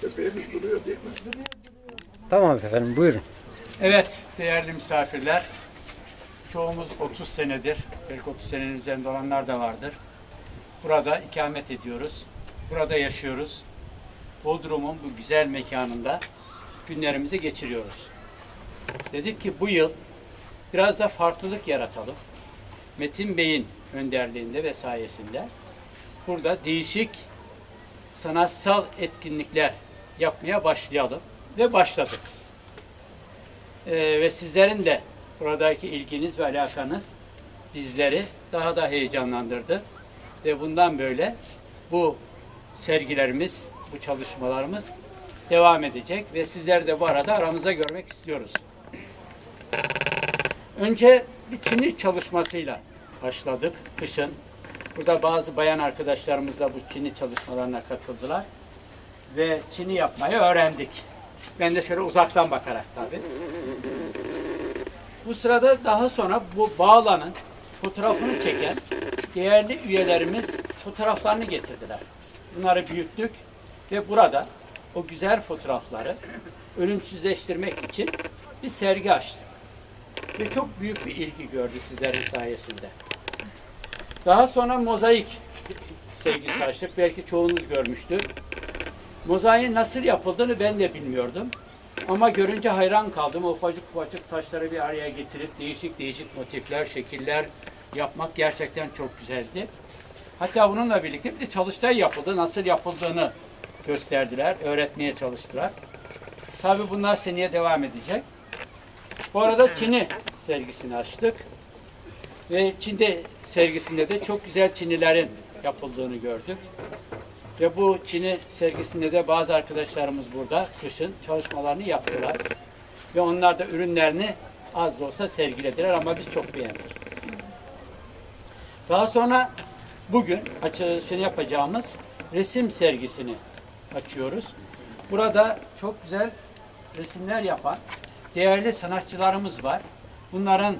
Köpeğimiz duruyor değil mi? Tamam efendim buyurun. Evet değerli misafirler. Çoğumuz 30 senedir, belki 30 senenin üzerinde olanlar da vardır. Burada ikamet ediyoruz. Burada yaşıyoruz. Bodrum'un bu güzel mekanında günlerimizi geçiriyoruz. Dedik ki bu yıl biraz da farklılık yaratalım. Metin Bey'in önderliğinde ve sayesinde burada değişik sanatsal etkinlikler yapmaya başlayalım ve başladık. Ee, ve sizlerin de buradaki ilginiz ve alakanız bizleri daha da heyecanlandırdı. Ve bundan böyle bu sergilerimiz, bu çalışmalarımız devam edecek ve sizleri de bu arada aramızda görmek istiyoruz. Önce bir çini çalışmasıyla başladık kışın. Burada bazı bayan arkadaşlarımız da bu çini çalışmalarına katıldılar. Ve çini yapmayı öğrendik. Ben de şöyle uzaktan bakarak tabii. Bu sırada daha sonra bu bağlanın fotoğrafını çeken değerli üyelerimiz fotoğraflarını getirdiler. Bunları büyüttük ve burada o güzel fotoğrafları ölümsüzleştirmek için bir sergi açtık. Ve çok büyük bir ilgi gördü sizlerin sayesinde. Daha sonra mozaik sergisi açtık. Belki çoğunuz görmüştür. Mozaiğin nasıl yapıldığını ben de bilmiyordum. Ama görünce hayran kaldım. O ufacık ufacık taşları bir araya getirip değişik değişik motifler, şekiller yapmak gerçekten çok güzeldi. Hatta bununla birlikte bir de çalıştay yapıldı. Nasıl yapıldığını gösterdiler, öğretmeye çalıştılar. Tabii bunlar seneye devam edecek. Bu arada Çin'i sergisini açtık. Ve Çin'de sergisinde de çok güzel Çinilerin yapıldığını gördük. Ve bu Çin'i sergisinde de bazı arkadaşlarımız burada kışın çalışmalarını yaptılar. Ve onlar da ürünlerini az da olsa sergilediler ama biz çok beğendik. Daha sonra bugün açılışını yapacağımız resim sergisini açıyoruz. Burada çok güzel resimler yapan değerli sanatçılarımız var. Bunların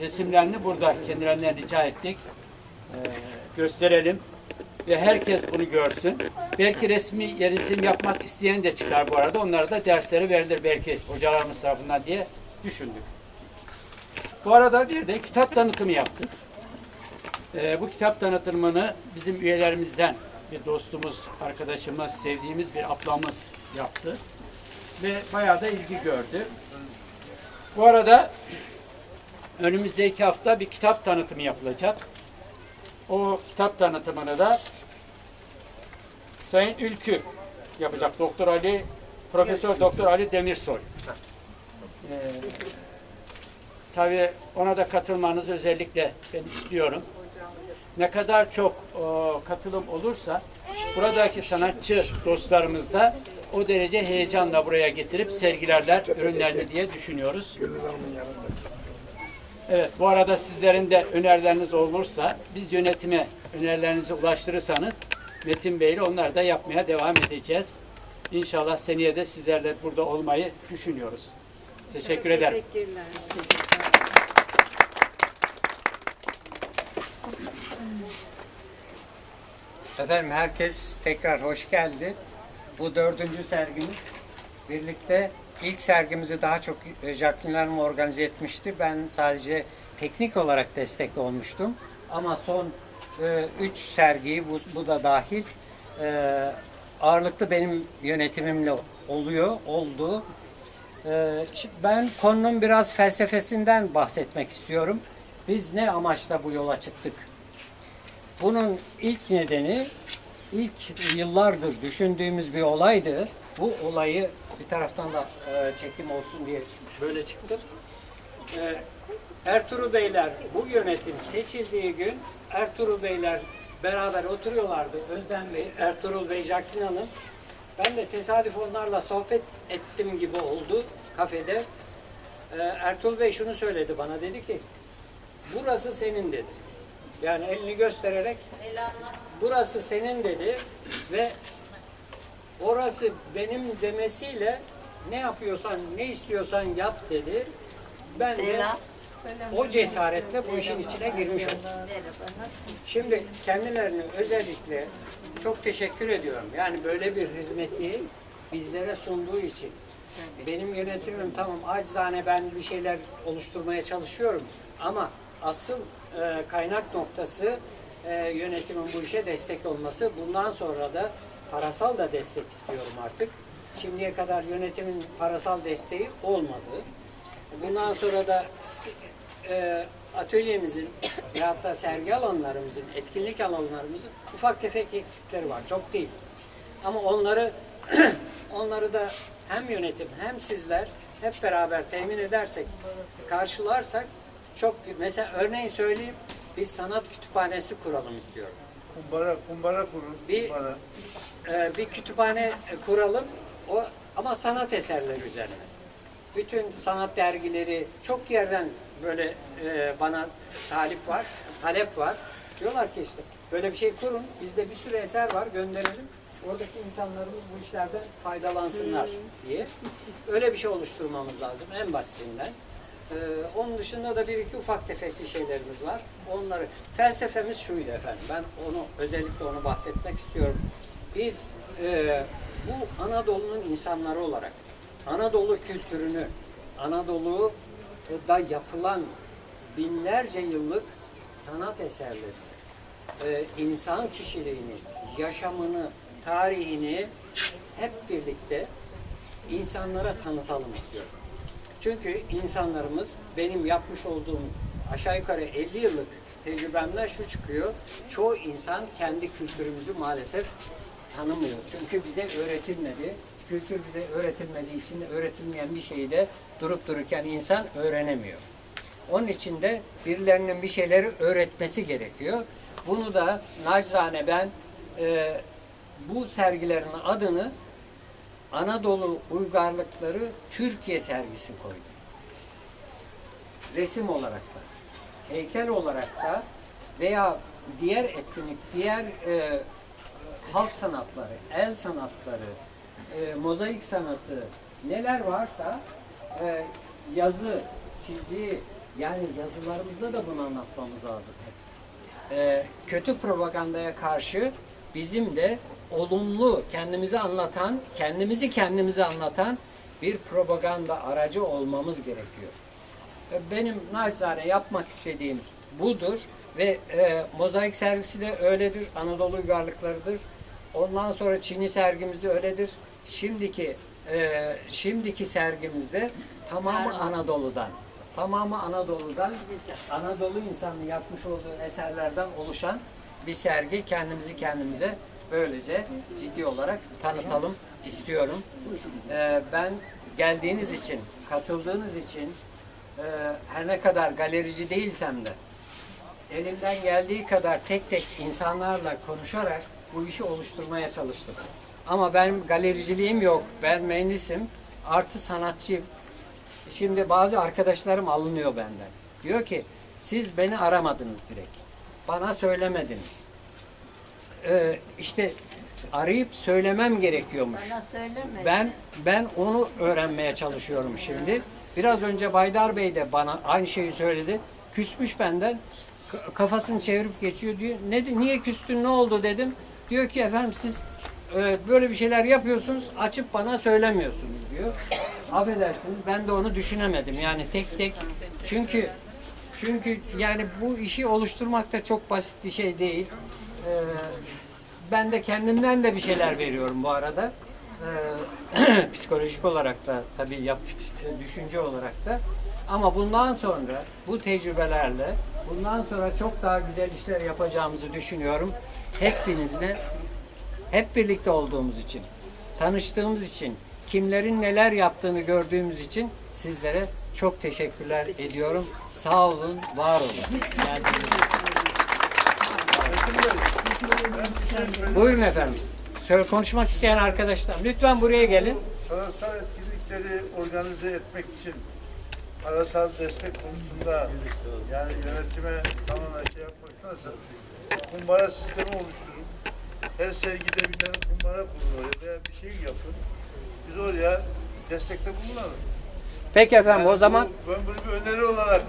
resimlerini burada kendilerinden rica ettik. Ee, gösterelim ve herkes bunu görsün. Belki resmi resim yapmak isteyen de çıkar bu arada. Onlara da dersleri verilir belki hocalarımız tarafından diye düşündük. Bu arada bir de kitap tanıtımı yaptık. Ee, bu kitap tanıtımını bizim üyelerimizden bir dostumuz, arkadaşımız, sevdiğimiz bir ablamız yaptı. Ve bayağı da ilgi gördü. Bu arada önümüzdeki hafta bir kitap tanıtımı yapılacak. O kitap tanıtımını da Sayın Ülkü yapacak. Doktor Ali, Profesör Doktor Ali Demirsoy. Ee, tabii ona da katılmanızı özellikle ben istiyorum. Ne kadar çok o, katılım olursa buradaki sanatçı dostlarımız da o derece heyecanla buraya getirip sergilerler ürünlerini diye düşünüyoruz. Evet, bu arada sizlerin de önerileriniz olursa, biz yönetime önerilerinizi ulaştırırsanız Metin Bey ile onları da yapmaya devam edeceğiz. İnşallah seneye de sizlerle burada olmayı düşünüyoruz. Teşekkür ederim. Teşekkürler. Efendim herkes tekrar hoş geldi. Bu dördüncü sergimiz. Birlikte ilk sergimizi daha çok Jacqueline Hanım organize etmişti. Ben sadece teknik olarak destek olmuştum. Ama son e, üç sergiyi bu, bu da dahil e, ağırlıklı benim yönetimimle oluyor, oldu. E, ben konunun biraz felsefesinden bahsetmek istiyorum. Biz ne amaçla bu yola çıktık? Bunun ilk nedeni ilk yıllardır düşündüğümüz bir olaydı. Bu olayı bir taraftan da e, çekim olsun diye böyle çıktım. E, Ertuğrul Beyler bu yönetim seçildiği gün Ertuğrul Beyler beraber oturuyorlardı. Özlem Bey, Ertuğrul Bey, Jacqueline Hanım. Ben de tesadüf onlarla sohbet ettim gibi oldu kafede. E, Ertuğrul Bey şunu söyledi bana dedi ki burası senin dedi. Yani elini göstererek burası senin dedi ve orası benim demesiyle ne yapıyorsan ne istiyorsan yap dedi. Ben de o cesaretle bu işin içine girmiş oldum. Şimdi kendilerine özellikle çok teşekkür ediyorum. Yani böyle bir hizmeti bizlere sunduğu için. Benim yönetimim tamam acizane ben bir şeyler oluşturmaya çalışıyorum ama asıl e, kaynak noktası e, yönetimin bu işe destek olması. Bundan sonra da parasal da destek istiyorum artık. Şimdiye kadar yönetimin parasal desteği olmadı. Bundan sonra da e, atölyemizin veyahut da sergi alanlarımızın, etkinlik alanlarımızın ufak tefek eksikleri var. Çok değil. Ama onları onları da hem yönetim hem sizler hep beraber temin edersek, karşılarsak çok mesela örneğin söyleyeyim bir sanat kütüphanesi kuralım istiyorum. Kumbara, kumbara kurun. Bir- kumbara. Ee, bir kütüphane kuralım o ama sanat eserleri üzerine. Bütün sanat dergileri çok yerden böyle e, bana talip var, talep var. Diyorlar ki işte böyle bir şey kurun. Bizde bir sürü eser var gönderelim. Oradaki insanlarımız bu işlerden faydalansınlar diye. Öyle bir şey oluşturmamız lazım en basitinden. Ee, onun dışında da bir iki ufak tefek bir şeylerimiz var. Onları felsefemiz şuydu efendim. Ben onu özellikle onu bahsetmek istiyorum. Biz e, bu Anadolu'nun insanları olarak Anadolu kültürünü, Anadolu'da yapılan binlerce yıllık sanat eserleri, e, insan kişiliğini, yaşamını, tarihini hep birlikte insanlara tanıtalım istiyorum. Çünkü insanlarımız benim yapmış olduğum aşağı yukarı 50 yıllık tecrübemden şu çıkıyor. Çoğu insan kendi kültürümüzü maalesef tanımıyor. Çünkü bize öğretilmedi. Kültür bize öğretilmediği için öğretilmeyen bir şeyi de durup dururken insan öğrenemiyor. Onun için de birilerinin bir şeyleri öğretmesi gerekiyor. Bunu da nacizane ben e, bu sergilerin adını Anadolu Uygarlıkları Türkiye sergisi koydum. Resim olarak da, heykel olarak da veya diğer etkinlik, diğer e, halk sanatları, el sanatları, e, mozaik sanatı neler varsa e, yazı, çizi yani yazılarımızda da bunu anlatmamız lazım. E, kötü propagandaya karşı bizim de olumlu kendimizi anlatan, kendimizi kendimize anlatan bir propaganda aracı olmamız gerekiyor. E, Benim naçizane yapmak istediğim budur ve e, mozaik sergisi de öyledir, Anadolu uygarlıklarıdır. Ondan sonra Çin'i sergimiz de öyledir. Şimdiki e, şimdiki sergimizde tamamı Anadolu'dan. Tamamı Anadolu'dan Anadolu insanı yapmış olduğu eserlerden oluşan bir sergi kendimizi kendimize böylece ciddi olarak tanıtalım istiyorum. E, ben geldiğiniz için, katıldığınız için e, her ne kadar galerici değilsem de elimden geldiği kadar tek tek insanlarla konuşarak bu işi oluşturmaya çalıştım. Ama benim galericiliğim yok. Ben mühendisim. Artı sanatçıyım. Şimdi bazı arkadaşlarım alınıyor benden. Diyor ki siz beni aramadınız direkt. Bana söylemediniz. Ee, işte arayıp söylemem gerekiyormuş. Bana söyleme. Ben ben onu öğrenmeye çalışıyorum şimdi. Biraz önce Baydar Bey de bana aynı şeyi söyledi. Küsmüş benden. Kafasını çevirip geçiyor diyor. Ne niye küstün ne oldu dedim. Diyor ki efendim siz e, böyle bir şeyler yapıyorsunuz açıp bana söylemiyorsunuz diyor. Affedersiniz ben de onu düşünemedim. Yani tek tek çünkü çünkü yani bu işi oluşturmak da çok basit bir şey değil. Ee, ben de kendimden de bir şeyler veriyorum bu arada. Ee, psikolojik olarak da tabii yap, düşünce olarak da. Ama bundan sonra bu tecrübelerle bundan sonra çok daha güzel işler yapacağımızı düşünüyorum. Hepinizle hep birlikte olduğumuz için, tanıştığımız için, kimlerin neler yaptığını gördüğümüz için sizlere çok teşekkürler ediyorum. Sağ olun, var olun. Geldiğiniz için. Buyurun efendim. Söyle konuşmak isteyen arkadaşlar lütfen buraya gelin. Sanatsal etkinlikleri organize etmek için parasal destek konusunda yani yönetime tamamen şey yapmaktansa kumbara sistemi oluşturun. Her sergide bir tane kumbara kurun oraya veya bir şey yapın. Biz oraya destekte bulunalım. Peki efendim Yani o zaman bu- ben bunu bir öneri olarak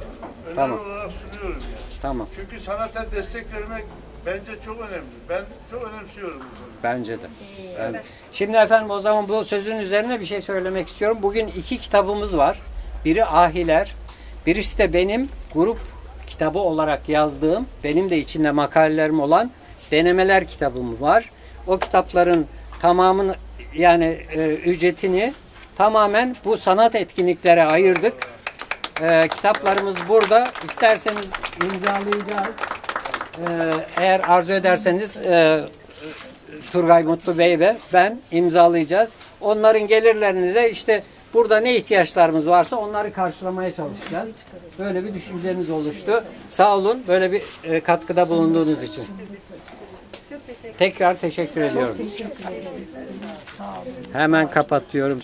öneri Tamam. olarak sunuyorum yani. tamam. Çünkü sanata destek vermek bence çok önemli. Ben çok önemsiyorum bu konuyu. Bence de. Ben- Şimdi efendim o zaman bu sözün üzerine bir şey söylemek istiyorum. Bugün iki kitabımız var. Biri Ahiler, birisi de benim grup kitabı olarak yazdığım, benim de içinde makalelerim olan denemeler kitabım var. O kitapların tamamını yani e, ücretini tamamen bu sanat etkinliklere ayırdık. E, kitaplarımız burada. İsterseniz imzalayacağız. E, eğer arzu ederseniz e, Turgay Mutlu Bey ve ben imzalayacağız. Onların gelirlerini de işte burada ne ihtiyaçlarımız varsa onları karşılamaya çalışacağız. Böyle bir düşüncemiz oluştu. Sağ olun böyle bir e, katkıda bulunduğunuz için. Tekrar teşekkür ediyorum. Hemen kapatıyorum.